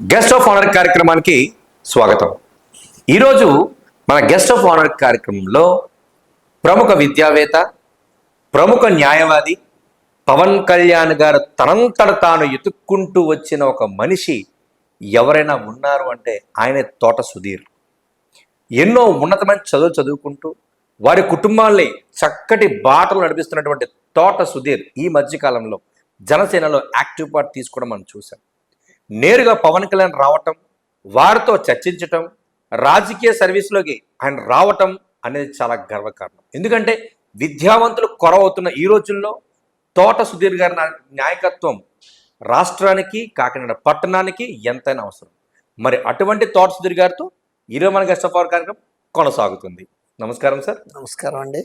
Guest of honour కార్యక్రమానికి స్వాగతం. ఈరోజు మన గెస్ట్ ఆఫ్ ఆనర్ కార్యక్రమంలో ప్రముఖ విద్యావేత్త ప్రముఖ న్యాయవాది పవన్ కళ్యాణ్ గారు తనంతట తాను ఎతుక్కుంటూ వచ్చిన ఒక మనిషి ఎవరైనా ఉన్నారు అంటే ఆయనే తోట సుధీర్. ఎన్నో ఉన్నతమైన చదువు చదువుకుంటూ వారి కుటుంబాల్ని చక్కటి బాటలు నడిపిస్తున్నటువంటి తోట సుధీర్ ఈ మధ్యకాలంలో జనసేనలో యాక్టివ్ పార్ట్ తీసుకోవడం మనం చూసాం నేరుగా పవన్ కళ్యాణ్ రావటం వారితో చర్చించటం రాజకీయ సర్వీస్లోకి ఆయన రావటం అనేది చాలా గర్వకారణం. ఎందుకంటే విద్యావంతులు కొరవవుతున్న ఈ రోజుల్లో తోట సుధీర్ గారి నాయకత్వం రాష్ట్రానికి కాకినాడ పట్టణానికి ఎంతైనా అవసరం. మరి అటువంటి తోట సుధీర్ గారితో ఈరోజు మన గెస్ట్ ఆఫ్ అవర్ కార్యక్రమం కొనసాగుతుంది. నమస్కారం సార్. నమస్కారం అండి.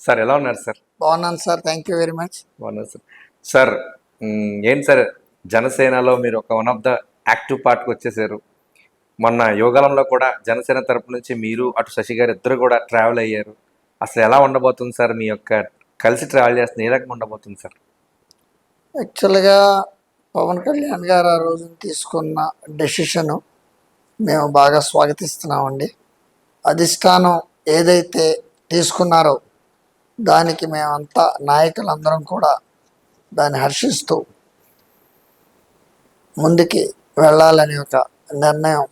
సార్ ఎలా ఉన్నారు సార్? బాగున్నాను sir. Thank you very much. బాగున్నారు సార్. సార్ ఏంటి సార్? జనసేనలో మీరు ఒక వన్ ఆఫ్ ద యాక్టివ్ పార్ట్కి వచ్చేసారు. మొన్న యోగాలంలో కూడా జనసేన తరపు నుంచి మీరు అటు శశి గారు ఇద్దరు కూడా ట్రావెల్ అయ్యారు. అసలు ఎలా ఉండబోతుంది సార్ మీ యొక్క కలిసి ట్రావెల్ చేస్తే ఏ రకంగా ఉండబోతుంది సార్? యాక్చువల్గా పవన్ కళ్యాణ్ గారు ఆ రోజు తీసుకున్న డెసిషను మేము బాగా స్వాగతిస్తున్నామండి. అధిష్టానం ఏదైతే తీసుకున్నారో దానికి మేమంతా నాయకులందరం కూడా దాన్ని హర్షిస్తూ ముందుకి వెళ్ళాలని ఒక నిర్ణయం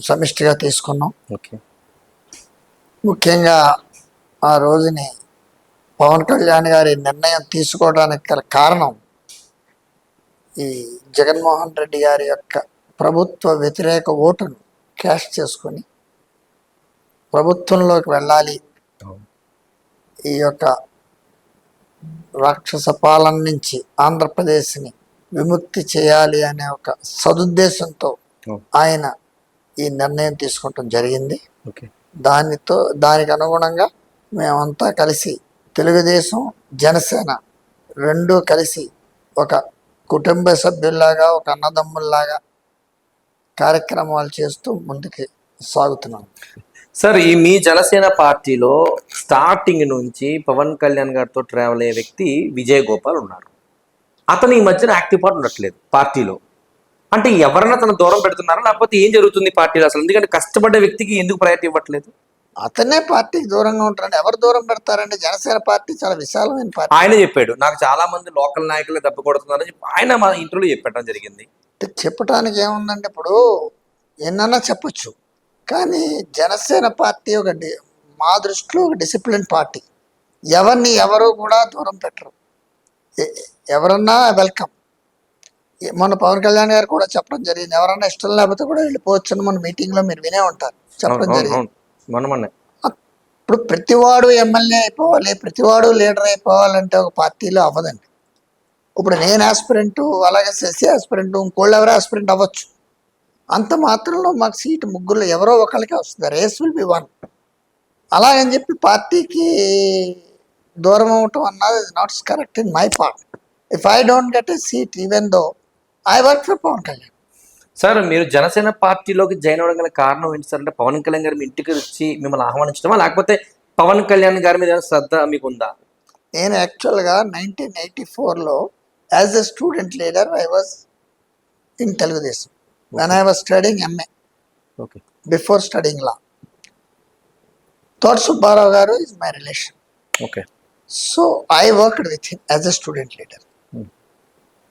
సమిష్టిగా తీసుకున్నాం. ఓకే. ముఖ్యంగా ఆ రోజుని పవన్ కళ్యాణ్ గారి నిర్ణయం తీసుకోవడానికి గల కారణం ఈ జగన్మోహన్ రెడ్డి గారి యొక్క ప్రభుత్వ వ్యతిరేక ఓటును క్యాష్ చేసుకొని ప్రభుత్వంలోకి వెళ్ళాలి. ఈ యొక్క రాక్షస పాలన నుంచి ఆంధ్రప్రదేశ్ని విముక్తి చేయాలి అనే ఒక సదుద్దేశంతో ఆయన ఈ నిర్ణయం తీసుకోవటం జరిగింది. దానితో దానికి అనుగుణంగా మేమంతా కలిసి తెలుగుదేశం జనసేన రెండు కలిసి ఒక కుటుంబ సభ్యుల్లాగా ఒక అన్నదమ్ముల్లాగా కార్యక్రమాలు చేస్తూ ముందుకు సాగుతున్నాం. సార్ ఈ మీ జనసేన పార్టీలో స్టార్టింగ్ నుంచి పవన్ కళ్యాణ్ గారితో ట్రావెల్ అయ్యే వ్యక్తి విజయ్ గోపాల్ ఉన్నారు. అతను ఈ మధ్యన యాక్టివ్ పార్ట్ ఉండట్లేదు పార్టీలో. అంటే ఎవరన్నా తన దూరం పెడుతున్నారా? లేకపోతే ఏం జరుగుతుంది పార్టీలో అసలు? ఎందుకంటే కష్టపడ్డ వ్యక్తికి ఎందుకు ప్రయారిటీ ఇవ్వట్లేదు? అతనే పార్టీకి దూరంగా ఉంటారండి. ఎవరు దూరం పెడతారండి? జనసేన పార్టీ చాలా విశాలమైన పార్టీ. ఆయన చెప్పాడు నాకు చాలా మంది లోకల్ నాయకులు దెబ్బ కొడుతున్నారని చెప్పి ఆయన మా ఇంటర్వ్యూలో చెప్పడం జరిగింది. అంటే చెప్పడానికి ఏముందండి? ఇప్పుడు ఎన్నన్నా చెప్పొచ్చు. కానీ జనసేన పార్టీ ఒక మా దృష్టిలో ఒక డిసిప్లిన్ పార్టీ. ఎవరిని ఎవరు కూడా దూరం పెట్టరు. ఎవరన్నా వెల్కమ్. మొన్న పవన్ కళ్యాణ్ గారు కూడా చెప్పడం జరిగింది. ఎవరన్నా ఇష్టం లేకపోతే కూడా వెళ్ళిపోవచ్చు మన మీటింగ్లో మీరు వినే ఉంటారు. చెప్పడం జరిగింది. ఇప్పుడు ప్రతివాడు ఎమ్మెల్యే అయిపోవాలి ప్రతివాడు లీడర్ అయిపోవాలంటే ఒక పార్టీలో అవ్వదండి. ఇప్పుడు నేను ఆస్పిరెంట్ అలాగే శశి ఆస్పిరెంట్ ఇంకోళ్ళు ఎవరో ఆస్పిరెంట్ అవ్వచ్చు. అంత మాత్రంలో మాకు సీటు ముగ్గురు ఎవరో ఒకరికి వస్తుంది. Race will be won. అలాగని చెప్పి పార్టీకి దూరం అవటం అన్నది not correct in my part if I don't get a seat even though I work for Pavan Kalyan sir మీరు జనసేన పార్టీలోకి జాయిన్ అవ్వడం గల కారణం ఏంటి సార్ అంటే పవన్ కళ్యాణ్ గారు మీ ఇంటికి వచ్చి మిమ్మల్ని ఆహ్వానించడమా? లేకపోతే పవన్ కళ్యాణ్ గారి మీద శ్రద్ధ మీకు ఉందా నేను యాక్చువల్గా నైన్టీన్ ఎయిటీ ఫోర్లో as a student leader I was in Telugu Desam when I was studying MA okay before studying law Thota Subbarao garu is my relation okay so I worked with him as a student leader.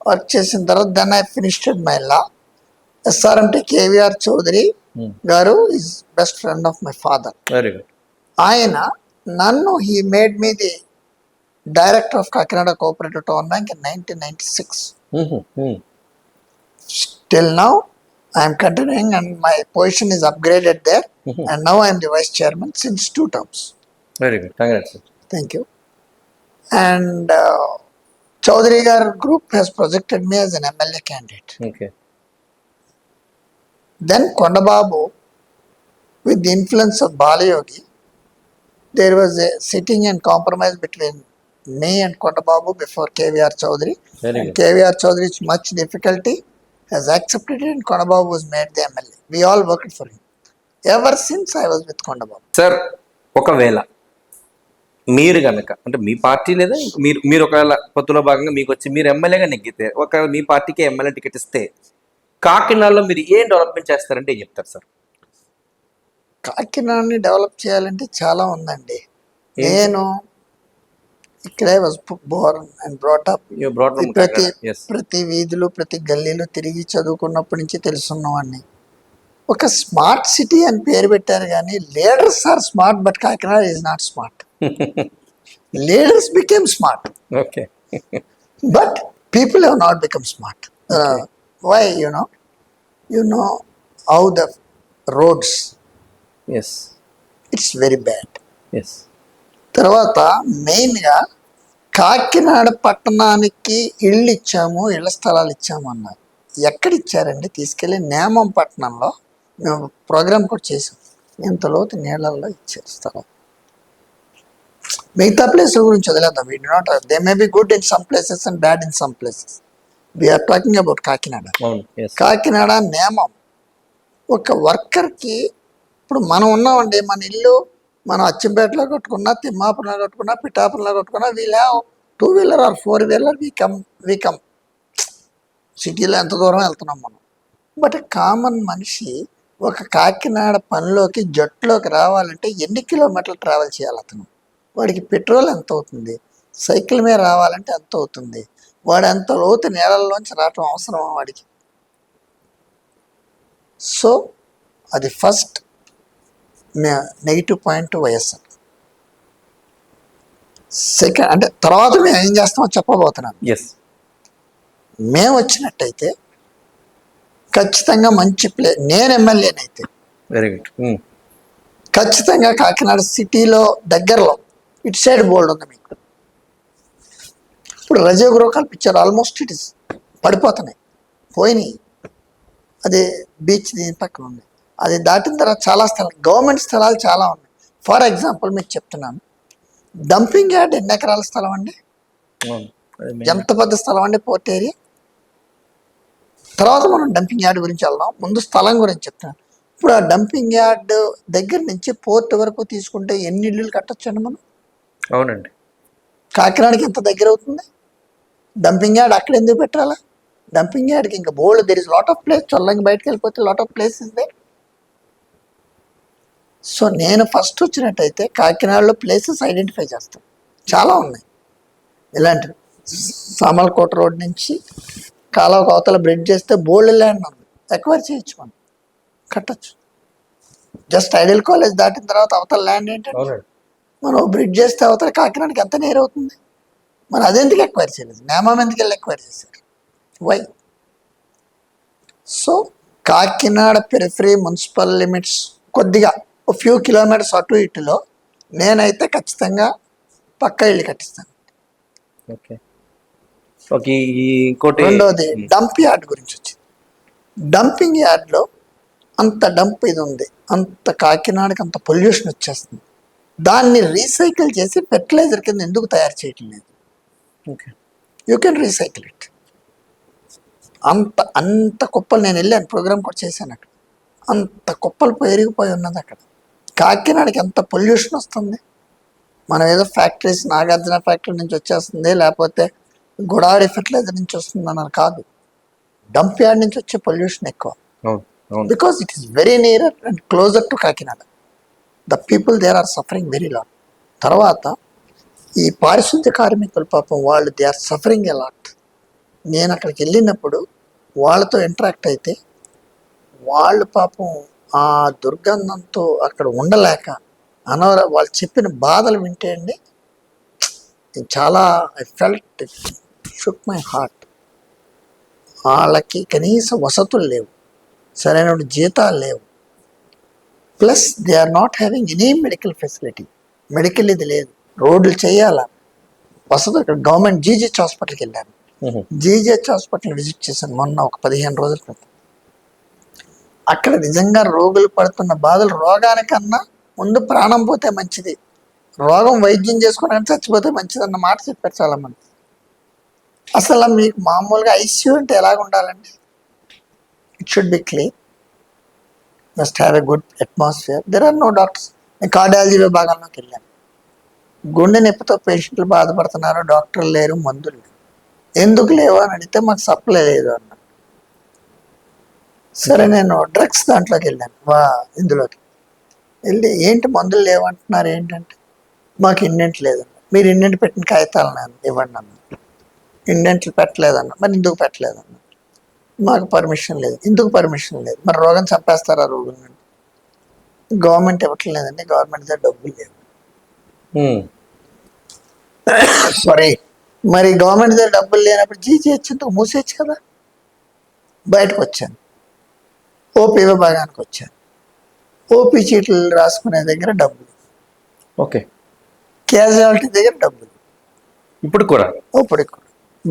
Work చేసిన తర్వాత then I finished my law SRMT KVR Chowdary garu is best friend of my father very good ఆయన నన్ను he made me the director of Kakinada cooperative town bank in nineteen ninety six i am continuing and my position is upgraded there. And now i am the vice chairman since two terms. Very good thank you. and uh, chaudhary gar group has projected me as an mla candidate okay then kondababu with the influence of balayogi there was a sitting and compromise between me and kondababu before kvr chaudhary very and good kvr chaudhary with much difficulty has accepted it and kondababu was made the mla we all worked for him ever since i was with kondababu sir ఒకవేళ మీరు కనుక అంటే మీ party లేదా మీరు మీరు ఒకవేళ పొత్తులో భాగంగా మీకు వచ్చి మీరు ఎమ్మెల్యేగా నెగ్గితే ఒక మీ పార్టీకి ఎమ్మెల్యే టికెట్ ఇస్తే కాకినాడలో మీరు ఏం డెవలప్మెంట్ చేస్తారంటే ఏం చెప్తారు సార్? కాకినాడని డెవలప్ చేయాలంటే చాలా ఉందండి. నేను ఇక్కడే వాజ్ బోర్న్ అండ్ బ్రాటప్ ప్రతి. ప్రతి వీధిలో ప్రతి గల్లీలో తిరిగి చదువుకున్నప్పటి నుంచి తెలుసున్నవాడిని. ఒక స్మార్ట్ సిటీ అని పేరు పెట్టారు కానీ leaders are smart but Kakinada is not smart leaders became smart okay but people have not become smart. Uh, why? You know, you know how the roads. Yes It's very bad. Yes తర్వాత మెయిన్గా కాకినాడ పట్టణానికి ఇళ్ళు ఇచ్చాము ఇళ్ళ స్థలాలు ఇచ్చాము అన్నారు ఎక్కడ ఇచ్చారండి తీసుకెళ్ళి నేమం పట్టణంలో మేము ప్రోగ్రామ్ కూడా చేసాం ఇంత లోతు నీళ్ళల్లో ఇచ్చారు స్థలం మిగతా ప్లేసుల గురించి వదిలేద్దాం. We not they may be good in some places and bad in some places we are talking about Kakinada. Kakinada నేమం. ఒక వర్కర్కి ఇప్పుడు మనం ఉన్నామండి మన ఇల్లు మనం అచ్చంపేటలో కట్టుకున్నా తిమ్మాపురంలో కట్టుకున్నా పిఠాపురంలో కట్టుకున్నా we'll have two wheeler or four wheeler we come we come సిటీలో ఎంత దూరం వెళ్తున్నాం మనం. బట్ కామన్ మనిషి ఒక కాకినాడ పనిలోకి జట్టులోకి రావాలంటే ఎన్ని కిలోమీటర్లు ట్రావెల్ చేయాలి అతను? వాడికి పెట్రోల్ ఎంత అవుతుంది? సైకిల్ మీద రావాలంటే ఎంత అవుతుంది? వాడు ఎంత లోతు నీళ్ళల్లోంచి రావటం అవసరమా వాడికి? సో అది first negative point YSR. Second అంటే తర్వాత మేము ఏం చేస్తామో చెప్పబోతున్నాను. ఎస్ మేము వచ్చినట్టయితే ఖచ్చితంగా మంచి ప్లే నేను ఎమ్మెల్యేనైతే వెరీ గుడ్ ఖచ్చితంగా కాకినాడ సిటీలో దగ్గరలో ఇటు సైడ్ బోల్డ్ ఉంది మీకు. ఇప్పుడు రజా గృహ కల్పించారు ఆల్మోస్ట్ ఇట్ ఇస్ పడిపోతున్నాయి. పోయినాయి. అది బీచ్ దీని పక్కన ఉంది. అది దాటిన తర్వాత చాలా స్థలాలు గవర్నమెంట్ స్థలాలు చాలా ఉన్నాయి. ఫర్ ఎగ్జాంపుల్ మీకు చెప్తున్నాను. డంపింగ్ యార్డ్ ఎన్ని ఎకరాల స్థలం అండి? ఎంత పెద్ద స్థలం అండి పోర్ట్ ఏరియా తర్వాత మనం డంపింగ్ యార్డ్ గురించి వెళ్దాం. ముందు స్థలం గురించి చెప్తాను ఇప్పుడు ఆ డంపింగ్ యార్డ్ దగ్గర నుంచి పోర్ట్ వరకు తీసుకుంటే ఎన్ని ఇల్లులు కట్టొచ్చండి మనం? అవునండి. కాకినాడకి ఎంత దగ్గర అవుతుంది? డంపింగ్ యార్డ్ అక్కడ ఎందుకు పెట్టాలా? డంపింగ్ యార్డ్కి ఇంకా బోల్డ్ there is lot of place చల్లంగా బయటకు వెళ్ళిపోతే lot of place is they so నేను ఫస్ట్ వచ్చినట్టయితే కాకినాడలో ప్లేసెస్ ఐడెంటిఫై చేస్తాను చాలా ఉన్నాయి. ఇలాంటివి. సామలకోట రోడ్ నుంచి కాలువ అవతల బ్రిడ్జ్ చేస్తే బోల్డ్ ల్యాండ్ ఉంది. ఎక్వైర్ చేయొచ్చు మనం. కట్టచ్చు. జస్ట్ ఐడియల్ కాలేజ్ దాటిన తర్వాత అవతల ల్యాండ్ ఏంటంటే మనం బ్రిడ్జ్ చేస్తే అవతల కాకినాడకి ఎంత నేర్ అవుతుంది? మరి అదెందుకు ఎక్వైర్ చేయలేదు? నేమం ఎందుకు వెళ్ళి ఎక్వైర్ చేశారు? Why so Kakinada periphery municipal limits కొద్దిగా ఒక ఫ్యూ కిలోమీటర్స్ అటు ఇటులో నేనైతే ఖచ్చితంగా పక్క ఇల్లు కట్టిస్తాను. ఓకే ఓకే ఇంకోటి రెండోది డంప్ యార్డ్ గురించి వచ్చింది. డంపింగ్ యార్డ్లో అంత డంప్ ఇది ఉంది. అంత కాకినాడకి అంత పొల్యూషన్ వచ్చేస్తుంది. దాన్ని రీసైకిల్ చేసి ఫెర్టిలైజర్ కింద ఎందుకు తయారు చేయటం లేదు? Okay you can recycle it అంత అంత కుప్పలు నేను వెళ్ళాను ప్రోగ్రామ్ కూడా చేశాను అక్కడ. అంత కుప్పలు పెరిగిపోయి ఉన్నది అక్కడ. కాకినాడకి ఎంత పొల్యూషన్ వస్తుంది? మనం ఏదో ఫ్యాక్టరీస్ నాగార్జున ఫ్యాక్టరీ నుంచి వచ్చేస్తుంది లేకపోతే గుడాడి ఫెర్టిలైజర్ నుంచి వస్తుంది అన్నారు కాదు. డంప్ యార్డ్ నుంచి వచ్చే పొల్యూషన్ ఎక్కువ. Because it is very near and closer to Kakinada. The people there are suffering very lot తర్వాత ఈ పారిశుద్ధ్య కార్మికులు పాపం వాళ్ళు they are suffering a lot నేను అక్కడికి వెళ్ళినప్పుడు వాళ్ళతో ఇంటరాక్ట్ అయితే వాళ్ళు పాపం ఆ దుర్గంధంతో అక్కడ ఉండలేక అనవర వాళ్ళు చెప్పిన బాధలు వింటే అండి చాలా I felt shook my heart వాళ్ళకి కనీస వసతులు లేవు. సరైన జీతాలు లేవు. Plus they are not having any medical facility. Medical ఇది లేదు. రోడ్లు చేయాలా? ఇక్కడ గవర్నమెంట్ జీజీహెచ్ హాస్పిటల్కి వెళ్ళాను. జీజీహెచ్ హాస్పిటల్ విజిట్ చేశాను మొన్న ఒక పదిహేను రోజుల క్రితం. అక్కడ నిజంగా రోగులు పడుతున్న బాధలు రోగానికన్నా ముందు ప్రాణం పోతే మంచిది. రోగం వైద్యం చేసుకోవడానికి చచ్చిపోతే మంచిది అన్న మాట చెప్పారు చాలా మంది అసలు మీకు మామూలుగా ఐసీయూ అంటే ఎలాగ ఉండాలండి it should be clean must have a good atmosphere there are no doctors నేను కార్డియాలజీ విభాగంలోకి వెళ్ళాను. గుండె నొప్పితో పేషెంట్లు బాధపడుతున్నారు. డాక్టర్లు లేరు మందులు లేరు ఎందుకు లేవు అని అడిగితే మాకు సప్లై లేదు అన్న. సరే నేను డ్రగ్స్ దాంట్లోకి వెళ్ళాను. వా ఇందులోకి. వెళ్ళి ఏంటి మందులు లేవంటున్నారు ఏంటంటే మాకు ఇండెంట్ లేదన్న మీరు ఇండెంట్ పెట్టిన కాగితాలు నేను ఇవ్వండి అన్న. ఇండెంట్లు పెట్టలేదన్న మరి ఎందుకు పెట్టలేదన్న మాకు పర్మిషన్ లేదు. ఎందుకు పర్మిషన్ లేదు? మరి రోగం చంపేస్తారా రోగం గవర్నమెంట్ ఇవ్వట్లేదండి. గవర్నమెంట్ దగ్గర డబ్బులు లేవు. సారీ మరి గవర్నమెంట్ దగ్గర డబ్బులు లేనప్పుడు జీజీ వచ్చింది మూసేయచ్చు కదా. బయటకు వచ్చాను. ఓపీ విభాగానికి వచ్చాను. ఓపీ చీట్లు రాసుకునే దగ్గర డబ్బులు. ఓకే. క్యాజువాలిటీ దగ్గర డబ్బులు. ఇప్పుడు కూడా? ఇప్పుడు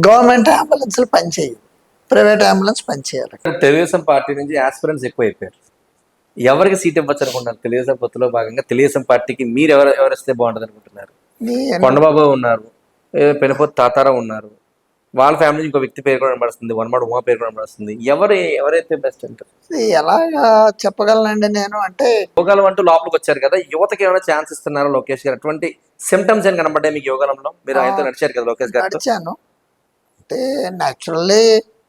గవర్నమెంట్ అంబులెన్స్లు పనిచేయవు. ప్రైవేట్ అంబులెన్స్ పనిచేయాలి. తెలుగుదేశం పార్టీ నుంచి ఆస్పిరెంట్స్ ఎక్కువ అయిపోయారు ఎవరికి సీట్ ఇవ్వచ్చు అనుకుంటున్నారు తెలుగుదేశం పొత్తులో భాగంగా తెలుగుదేశం పార్టీకి మీరు ఎవరు ఎవరిస్తే బాగుంటుంది అనుకుంటున్నారు కొండబాబు ఉన్నారు పెనుపతి తాతారావు ఉన్నారు. వాళ్ళ ఫ్యామిలీ ఇంకో వ్యక్తి పేరు కూడా కనబడుతుంది వనమాడు ఉమా పేరు కూడా కనబడుతుంది ఎవరు ఎవరైతే బెస్ట్ అంటారు? ఎలాగా చెప్పగలనండి నేను? అంటే యోగాలం అంటూ లోపలికి వచ్చారు కదా యువతకి ఏమైనా ఛాన్స్ ఇస్తున్నారా లోకేష్ గారు? అటువంటి సిమ్టమ్స్ ఏం కనబడ్డాయి మీకు యోగాలంలో? మీరు ఆయనతో నడిచారు కదా లోకేష్ గారితో? నడిచాను. అంటే naturally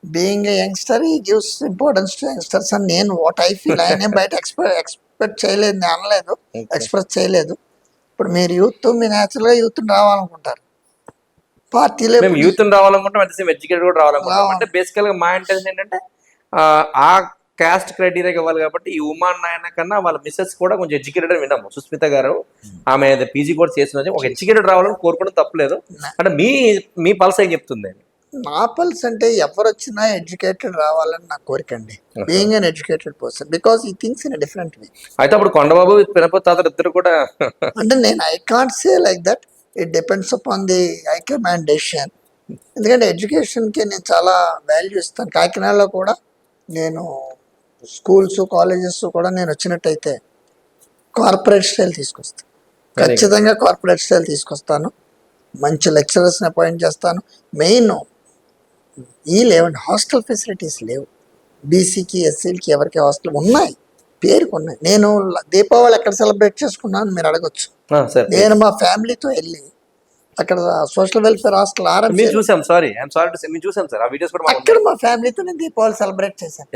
being youngster he gives importance to youngsters అని నేను వాట్ ఐ ఫీల్ ఆయన బయట ఎక్స్పెక్ట్ ఎక్స్పెక్ట్ చేయలేదు నేను అనలేదు. ఎక్స్ప్రెస్ చేయలేదు. ఇప్పుడు మీరు యూత్ మీ న్యాచురల్గా యూత్ రావాలనుకుంటారు. పార్టీలో మేము యూత్ రావాలనుకుంటాం అట్ సేమ్ ఎడ్యుకేటెడ్ కూడా రావాలనుకుంటాం. రావాలి. అంటే బేసికల్గా మా ఇంటెన్షన్ ఏంటంటే ఆ, కాస్ట్ క్రైటీరియా ఇవ్వాలి కాబట్టి ఈ ఉమాన్ నాయన కన్నా వాళ్ళ మిస్సెస్ కూడా కొంచెం ఎడ్యుకేటెడ్ అని విన్నాము. సుస్మిత గారు ఆమె పీజీ కూడా చేసిన ఒక ఎడ్యుకేటెడ్ రావాలని కోరుకోవడం తప్పలేదు. అంటే మీ మీ పల్స్ ఏం చెప్తుంది? నా పల్స్ అంటే ఎవరు వచ్చినా ఎడ్యుకేటెడ్ రావాలని నా కోరిక అండి. Being uneducated person. Because he things in different way. అయితే అప్పుడు కొండబాబు పినపతి తాతలు ఇద్దరు కూడా అంటే నేను I can't say like that. It depends upon the I command decision. ఎందుకంటే ఎడ్యుకేషన్కి నేను చాలా వాల్యూ ఇస్తాను. కాకినాడలో కూడా నేను స్కూల్స్ కాలేజెస్ కూడా నేను వచ్చినట్టయితే కార్పొరేట్ స్టైల్ తీసుకొస్తాను. ఖచ్చితంగా కార్పొరేట్ స్టైల్ తీసుకొస్తాను. మంచి లెక్చరర్స్ని అపాయింట్ చేస్తాను. మెయిన్ ఈ లేవండి. హాస్టల్ ఫెసిలిటీస్ లేవు. బీసీకి ఎస్సీలకి ఎవరికి హాస్టల్ ఉన్నాయి. పేరుకు ఉన్నాయి. నేను దీపావళి ఎక్కడ సెలబ్రేట్ చేసుకున్నాను మీరు అడగొచ్చు. నేను మా ఫ్యామిలీతో వెళ్ళి అక్కడ సోషల్ వెల్ఫేర్ హాస్టల్ చూసాం సారీ. ఐఎమ్ సారీ టు మేము చూసాం సార్. ఆ వీడియోస్ కూడా అక్కడ మా ఫ్యామిలీతో నేను దీపావళి సెలబ్రేట్ చేశాను.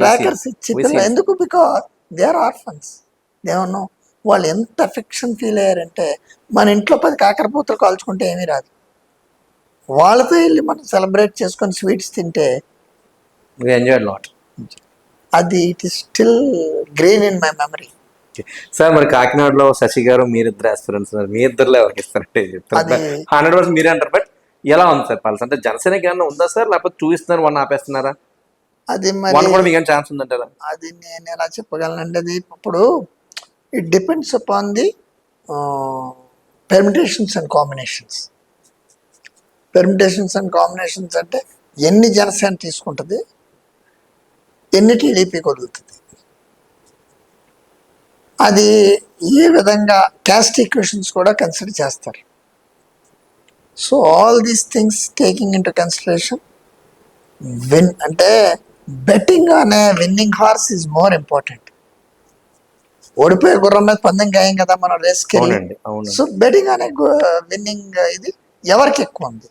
క్రాకర్స్ ఇచ్చి ఎందుకు? బికాస్ దే ఆర్ ఆర్ఫన్స్ దేవన్నో వాళ్ళు ఎంత అఫెక్షన్ ఫీల్ అయ్యారంటే మన ఇంట్లో పది కాకరపూతలు కాల్చుకుంటే ఏమీ రాదు. వాళ్ళతో వెళ్ళి మనం సెలబ్రేట్ చేసుకొని స్వీట్స్ తింటే వి ఎంజాయ్ లాట్ అది it is still green in my memory sir మరి కాకినాడలో శశి గారు మీరిద్దరు ఆస్పిరెంట్స్ మీ ఇద్దరులో ఎవరికి ఇస్తారంటే హండ్రెడ్ పర్సెంట్ మీరే అంటారు. బట్ ఎలా ఉంది సార్ పాలసీ? అంటే జనసేనకి ఏమన్నా ఉందా సార్? లేకపోతే చూపిస్తున్నారు వన్ ఆపేస్తున్నారా? అది మరి కూడా మీకు ఛాన్స్ ఉందంటారా? అది నేను ఎలా చెప్పగలనంటే అది ఇప్పుడు it depends upon the permutations and combinations permutations and combinations అంటే ఎన్ని జనసేన తీసుకుంటుంది ఎన్ని టీడీపీ వదులుతుంది అది ఏ విధంగా క్యాస్ట్ ఈక్వేషన్స్ కూడా కన్సిడర్ చేస్తారు. So all these things taking into consideration win అంటే బెట్టింగ్ అనే winning horse is more important ఓడిపోయే గుర్రం మీద పందెం గాయం కదా మనం రేస్కి సో బెట్టింగ్ అనే విన్నింగ్ ఇది ఎవరికి ఎక్కువ ఉంది?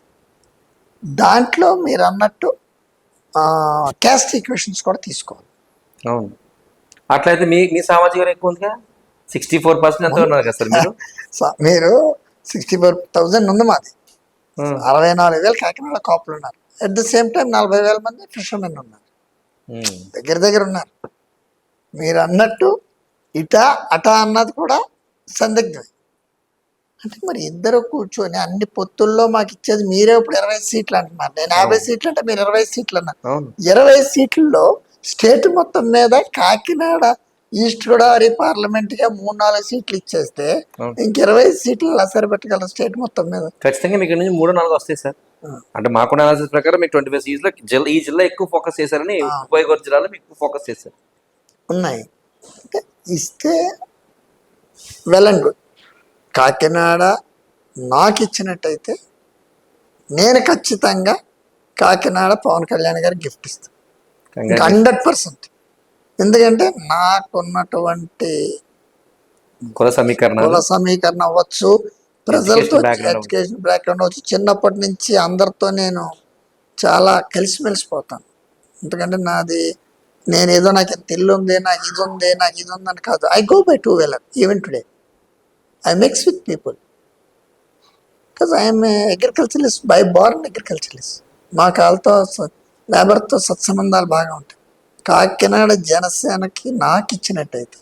దాంట్లో మీరు అన్నట్టు క్యాస్ట్ ఈక్వేషన్స్ కూడా తీసుకోవాలి. అవును. అట్లయితే మీ మీ సామాజిక ఎక్కువ ఉందిగా? సిక్స్టీ ఫోర్ పర్సెంట్ ఎంత ఉన్నారు కదా సార్ మీరు? మీరు సిక్స్టీ ఫోర్ థౌజండ్ ఉంది మాది. అరవై నాలుగు వేలు కాకినాడ కాపులు ఉన్నారు. అట్ ద సేమ్ టైం నలభై వేల మంది ఫిషర్మెన్ ఉన్నారు. దగ్గర దగ్గర ఉన్నారు. మీరు అన్నట్టు ఇటా అటా అన్నది కూడా సందిగ్ధమే. అంటే మరి ఇద్దరు కూర్చొని అన్ని పొత్తుల్లో మాకు ఇచ్చేది మీరే ఇప్పుడు ఇరవై సీట్లు అంటున్నారు. నేను యాభై సీట్లు అంటే మీరు ఇరవై సీట్లు అన్నారు. ఇరవై సీట్లలో స్టేట్ మొత్తం మీద కాకినాడ ఈస్ట్ గోదావరి పార్లమెంట్గా మూడు నాలుగు సీట్లు ఇచ్చేస్తే. ఇంక ఇరవై సీట్లు ఎలా సరిపెట్టగలరు స్టేట్ మొత్తం మీద? ఖచ్చితంగా మీకు నుంచి మూడు నాలుగు వస్తాయి సార్. అంటే మాకున్న అనాలిసిస్ ప్రకారం మీకు ట్వంటీ ఫైవ్ సీట్స్లో జిల్లా ఈ జిల్లా ఎక్కువ ఫోకస్ చేశారని. ఉభయ గోదావరి జిల్లాలో మీకు ఫోకస్ చేశారు. ఉన్నాయి. ఇస్తే వెల్ అండ్ గుడ్ కాకినాడ నాకు ఇచ్చినట్టయితే నేను ఖచ్చితంగా కాకినాడ పవన్ కళ్యాణ్ గారికి గిఫ్ట్ ఇస్తాను. Hundred percent. ఎందుకంటే నాకున్నటువంటి కుల సమీకరణ కుల సమీకరణ అవ్వచ్చు ప్రజలతో ఎడ్యుకేషన్ బ్యాక్గ్రౌండ్ అవ్వచ్చు. చిన్నప్పటి నుంచి అందరితో నేను చాలా కలిసిమెలిసిపోతాను ఎందుకంటే నాది నేను ఏదో నాకు ఇంత ఇల్లు ఉంది నాకు ఇది ఉంది నాకు ఇది ఉందని కాదు. I go by two wheeler even today I mix with people because I'm agriculturalist by born agriculturalist మా కాళ్ళతో లేబర్తో సత్సంబంధాలు బాగా ఉంటాయి. కాకినాడ జనసేనకి నాకు ఇచ్చినట్టయితే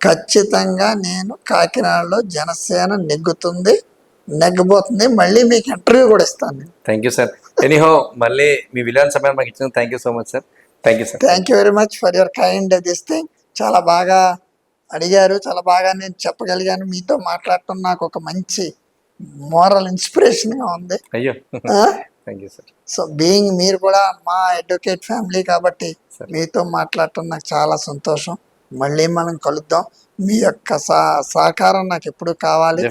ఖచ్చితంగా నేను కాకినాడలో జనసేన నెగ్గుతుంది నెగ్గబోతుంది మళ్ళీ మీకు ఇంటర్వ్యూ కూడా ఇస్తాను నేను. థ్యాంక్ యూ సార్ ఎనీహో మళ్ళీ మీ విలువైన సమయం మాకు ఇచ్చిన thank you so much sir thank you sir thank you very much for your kind this thing చాలా బాగా అడిగారు. చాలా బాగా నేను చెప్పగలిగాను. మీతో మాట్లాడటం నాకు ఒక మంచి మోరల్ ఇన్స్పిరేషన్గా ఉంది. అయ్యో. సో బీయింగ్ మీరు కూడా మా అడ్వకేట్ ఫ్యామిలీ కాబట్టి. మీతో మాట్లాడటం నాకు చాలా సంతోషం. మళ్ళీ మనం కలుద్దాం. మీ యొక్క సహ సహకారం నాకు ఎప్పుడు కావాలి?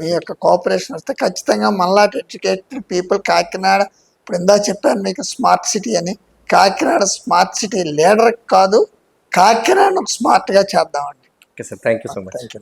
మీ యొక్క కోఆపరేషన్ వస్తే ఖచ్చితంగా మళ్ళాటి ఎడ్యుకేటెడ్ పీపుల్ కాకినాడ ఇప్పుడు ఇందా చెప్పాను మీకు స్మార్ట్ సిటీ అని. కాకినాడ స్మార్ట్ సిటీ లీడర్ కాదు. కాకినాడను స్మార్ట్గా చేద్దామండి. Okay sir thank you so much thank you